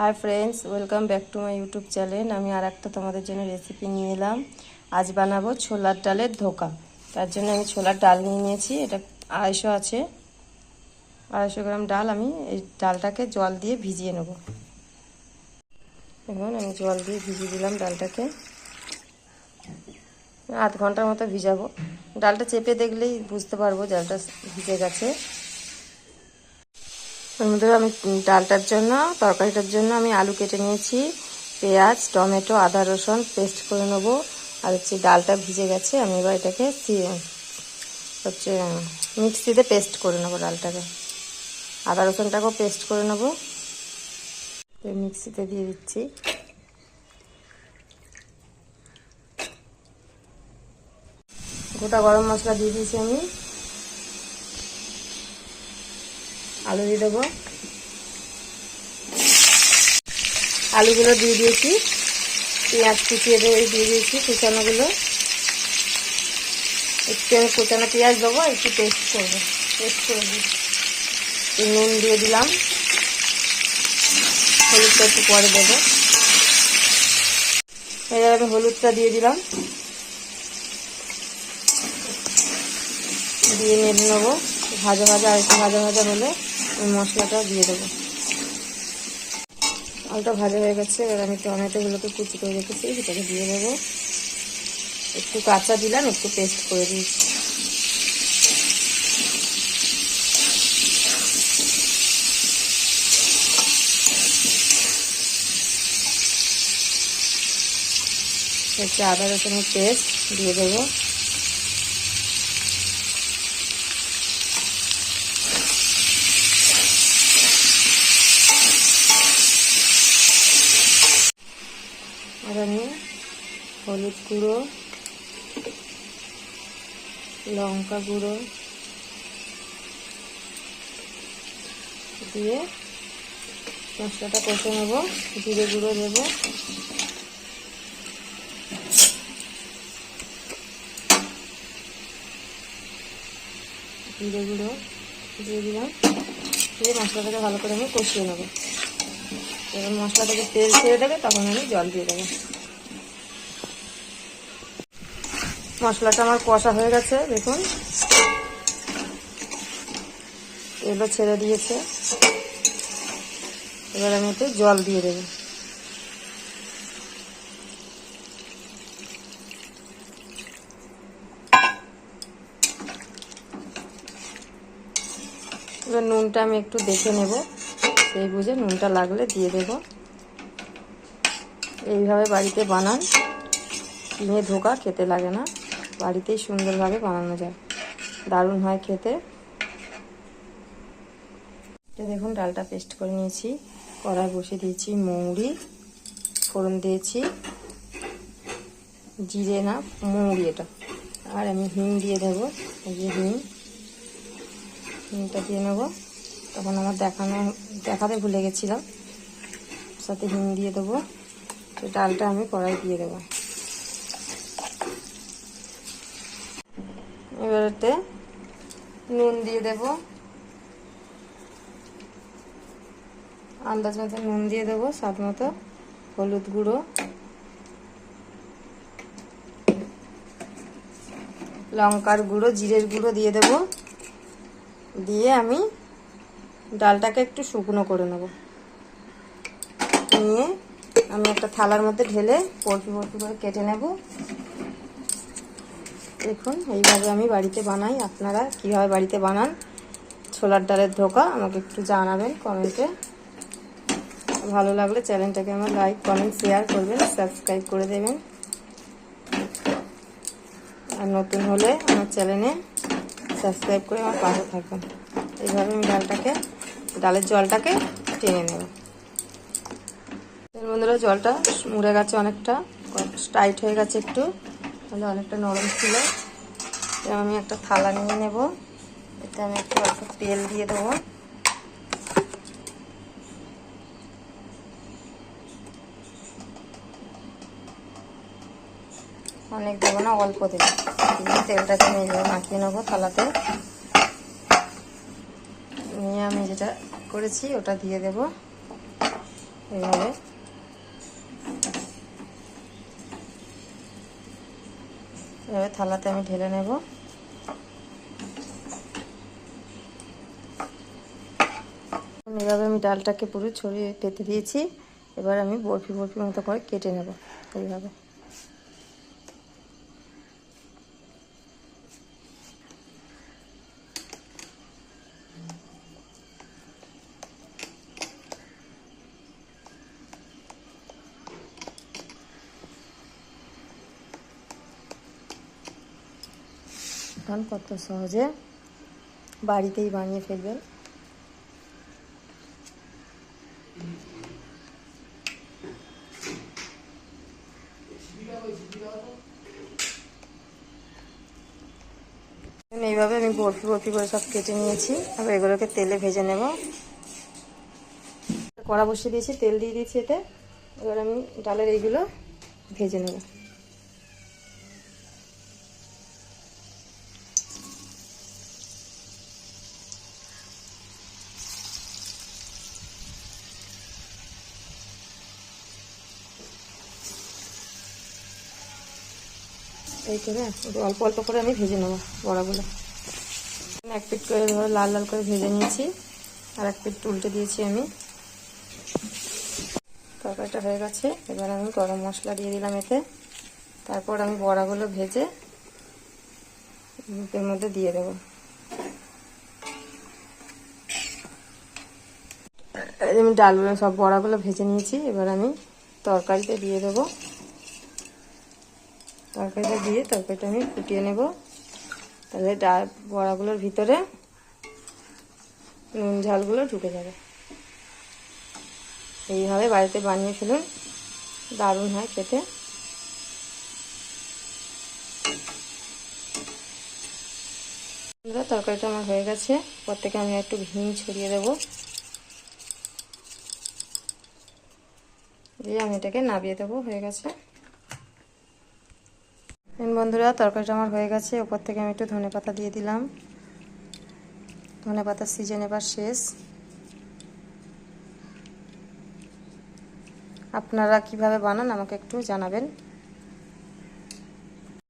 Hi friends welcome back to my YouTube channel আমি আর একটা তোমাদের জন্য রেসিপি নিয়ে এলাম। আজ বানাবো ছোলার ডালের ধোকা। তার জন্য আমি ছোলার ডাল নিয়ে নিয়েছি। এটা আড়াইশো আছে। আড়াইশো গ্রাম ডাল আমি এই ডালটাকে জল দিয়ে ভিজিয়ে নেব। এখন আমি জল দিয়ে ভিজিয়ে দিলাম ডালটাকে। আধ ঘণ্টার মতো ভিজাবো। ডালটা চেপে দেখলেই বুঝতে পারব ডালটা ভিজে গেছে। মধ্যে আমি ডালটার জন্য, তরকারিটার জন্য আমি আলু কেটে নিয়েছি, পেঁয়াজ, টমেটো, আদা, রসুন পেস্ট করে নেব। আর হচ্ছে ডালটা ভিজে গেছে, আমি এবার এটাকে হচ্ছে মিক্সিতে পেস্ট করে নেব ডালটাকে। আদা, রসুনটাকেও পেস্ট করে নেব। মিক্সিতে দিয়ে দিচ্ছি। গোটা গরম মশলা দিয়ে দিয়েছি আমি। আলু দিয়ে দেবো। আলুগুলো দিয়ে দিয়েছি। পেঁয়াজ কুচিয়ে দেবো দিয়ে দিয়েছি কুচানোগুলো। একটু আমি কুচানো পেঁয়াজ দেবো একটু পেস্ট করব টেস্ট করে দিই নুন দিয়ে দিলাম। হলুদটা একটু পরে দেবো। এবার আমি হলুদটা দিয়ে দিলাম। দিয়ে নেব। ভাজা ভাজা আর একটু ভাজা ভাজা হলে মশলাটা দিয়ে দেবো। আলুটা ভাজা হয়ে গেছে, এবার আমি টমেটোগুলোকে কুচি করে রেখেছি, সেটাকে দিয়ে দেবো। একটু কাঁচা দিলাম, একটু পেস্ট করে দিয়েছি। হচ্ছে আদা রসুনের পেস্ট দিয়ে দেবো আর আমি হলুদ গুঁড়ো, লঙ্কা গুঁড়ো দিয়ে মশলাটা কষে নেব, জিরে গুঁড়ো দেবো। জিরে গুঁড়ো দিয়ে দিলাম। দিয়ে মশলাটাকে ভালো করে আমি কষিয়ে নেব। এবার মশলা থেকে তেল ছেড়ে দেবে, তখন আমি জল দিয়ে দেবো। মশলাটা আমার কষা হয়ে গেছে, দেখুন। এগুলো ছেড়ে দিয়েছে। এবার আমি একটু জল দিয়ে দেবো। এবার নুনটা আমি একটু দেখে নেব। সেই বুঝে নুনটা লাগলে দিয়ে দেব। এইভাবে বাড়িতে বানান। কিনে ধোকা খেতে লাগে না। বাড়িতেই সুন্দরভাবে বানানো যায়। দারুণ হয় খেতে। এটা দেখুন, ডালটা পেস্ট করে নিয়েছি। কড়াই বসে দিয়েছি মৌরি, ফোড়ন দিয়েছি। জিরে না, মৌরি এটা। আর আমি হিং দিয়ে দেবো, এই যে হিং। হিংটা দিয়ে নেব। তখন আমার দেখানো, দেখাতে ভুলে গেছিলাম। সাথে হিং দিয়ে দেবো। ডালটা আমি কড়াই দিয়ে দেবো। এবারেতে নুন দিয়ে দেব। আন্দাজ মতো নুন দিয়ে দেবো, স্বাদ মতো। হলুদ গুঁড়ো। লঙ্কার গুঁড়ো, জিরের গুঁড়ো দিয়ে দেব। দিয়ে আমি ডালটাকে একটু শুকনো করে নেব। নিয়ে আমি একটা থালার মধ্যে ঢেলে পরপি পরপি করে কেটে নেব। দেখুন, এইভাবে আমি বাড়িতে বানাই। আপনারা কীভাবে বাড়িতে বানান, ছোলার ডালের ধোকা আমাকে একটু জানাবেন কমেন্টে। ভালো লাগলে চ্যানেলটাকে আমার লাইক, কমেন্ট, শেয়ার করবেন, সাবস্ক্রাইব করে দেবেন। আর নতুন হলে আমার চ্যানেলে সাবস্ক্রাইব করে আমার পাশে থাকবেন এইভাবে আমি ডালটাকে, ডালের জলটাকে টেনে নেব। বন্ধুরা, জলটা মুড়ে গেছে অনেকটা, টাইট হয়ে গেছে একটু। তাহলে অনেকটা নরম ছিল। এবার আমি একটা থালা নিয়ে নেব। এতে আমি একটু অল্প তেল দিয়ে দেবো। অনেক দেবো না, অল্প দেবো। তেলটাকে নিয়ে মাখিয়ে নেব থালাতে। নিয়ে আমি যেটা করেছি, ওটা দিয়ে দেব। এইভাবে এভাবে থালাতে আমি ঢেলে নেব। এভাবে আমি ডালটাকে পুরো ছড়িয়ে পেতে দিয়েছি। এবার আমি বরফি বরফি মতো করে কেটে নেব। এইভাবে। এখন কত সহজে? বাড়িতেই বানিয়ে ফেলবেন। এইভাবে আমি বরফি বরফি করে সব কেটে নিয়েছি। এবার এগুলোকে তেলে ভেজে নেব। কড়া বসিয়ে দিয়েছি, তেল দিয়ে দিয়েছি এতে। এবার আমি ডালের এইগুলো ভেজে নেব। এই করে অল্প অল্প করে আমি ভেজে নেব বড়াগুলো। এক পিট করে ধরো লাল লাল করে ভেজে নিয়েছি, আর এক পিট উল্টে দিয়েছি আমি। তরকারিটা হয়ে গেছে, এবার আমি গরম মশলা দিয়ে দিলাম এতে। তারপর আমি বড়াগুলো ভেজে এর মধ্যে দিয়ে দেবো। আমি ডালগুলো সব বড়াগুলো ভেজে নিয়েছি, এবার আমি তরকারিতে দিয়ে দেবো। তরকারিটা দিয়ে তরকারিটা আমি ফুটিয়ে নেব। তাহলে ডাল বড়াগুলোর ভিতরে নুন ঝালগুলো ঢুকে যাবে। এইভাবে বাড়িতে বানিয়ে ফেলুন। দারুণ হয় খেতে। তরকারিটা আমার হয়ে গেছে। পর থেকে আমি একটু হিং ছড়িয়ে দেবো। দিয়ে আমি এটাকে নাবিয়ে দেবো, হয়ে গেছে। বন্ধুরা তরকারিটা আমার হয়ে গেছে। ওপর থেকে আমি একটু ধনে পাতা দিয়ে দিলাম। ধনে পাতার সিজন এবার শেষ। আপনারা কীভাবে বানান আমাকে একটু জানাবেন।